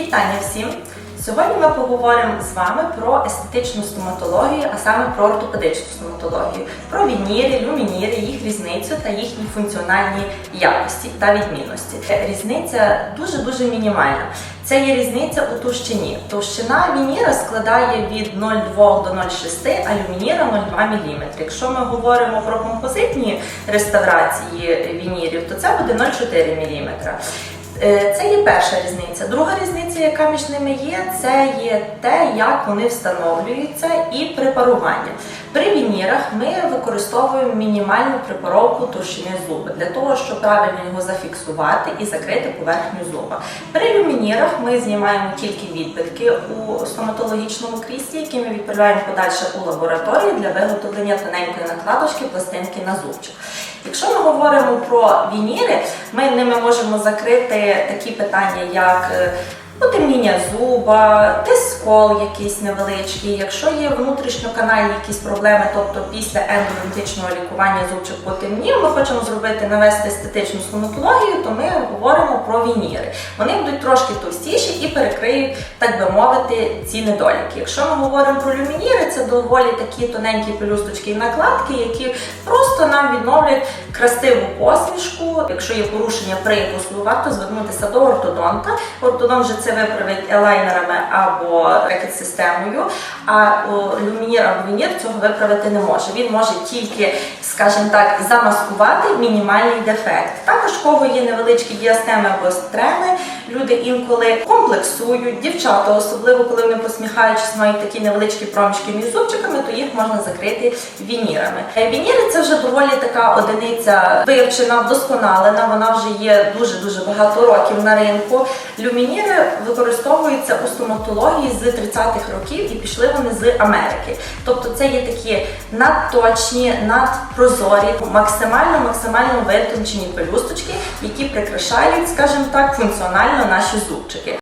Вітання всім! Сьогодні ми поговоримо з вами про естетичну стоматологію, а саме про ортопедичну стоматологію, про вініри, люмініри, їх різницю та їхні функціональні якості та відмінності. Різниця дуже-дуже мінімальна. Це є різниця у товщині. Товщина вініра складає від 0,2 до 0,6, а люмініра 0,2 мм. Якщо ми говоримо про композитні реставрації вінірів, то це буде 0,4 мм. Е, Це є перша різниця. Друга різниця, яка між ними є, це є те, як вони встановлюються і препарування. При вінірах ми використовуємо мінімальну препаровку товщини зуба для того, щоб правильно його зафіксувати і закрити поверхню зуба. При люмінірах ми знімаємо тільки відбитки у стоматологічному кріслі, які ми відправляємо подальше у лабораторію для виготовлення тоненької накладочки пластинки на зубчик. Якщо ми говоримо про вініри, ми ними можемо закрити такі питання, як е, потемніння зуба, тискол якийсь невеличкий, якщо є внутрішньоканальні якісь проблеми, тобто після ендодонтичного лікування зубчик потемнів, ми хочемо зробити навести естетичну стоматологію, то ми говоримо про вініри. Вони будуть трошки товстіші і перекриють, так би мовити, ці недоліки. Якщо ми говоримо про люмініри, це доволі такі тоненькі пелюсточки і накладки, які просто нам відновлюють красиву посмішку. Якщо є порушення прикусу, варто звернутися до ортодонта. Ортодонт вже це виправить елайнерами або рекет-системою, а о, люмінір або вінір цього виправити не може. Він може тільки, скажімо так, замаскувати мінімальний дефект. Також кого є невеличкі діастеми або стреми, люди інколи комплексують, дівчата, особливо коли вони посміхаючись, мають такі невеличкі проміжки між зубчиками, то їх можна закрити вінірами. Е, Вініри це вже доволі така одиниця вивчена, вдосконалена. Вона вже є дуже дуже багато років на ринку. Люмініри використовуються у стоматології з 30-х років і пішли вони з Америки. Тобто це є такі надточні, надпрозорі, максимально максимально витончені пелюсточки, які прикрашають, скажімо так, функціонально наші зубчики.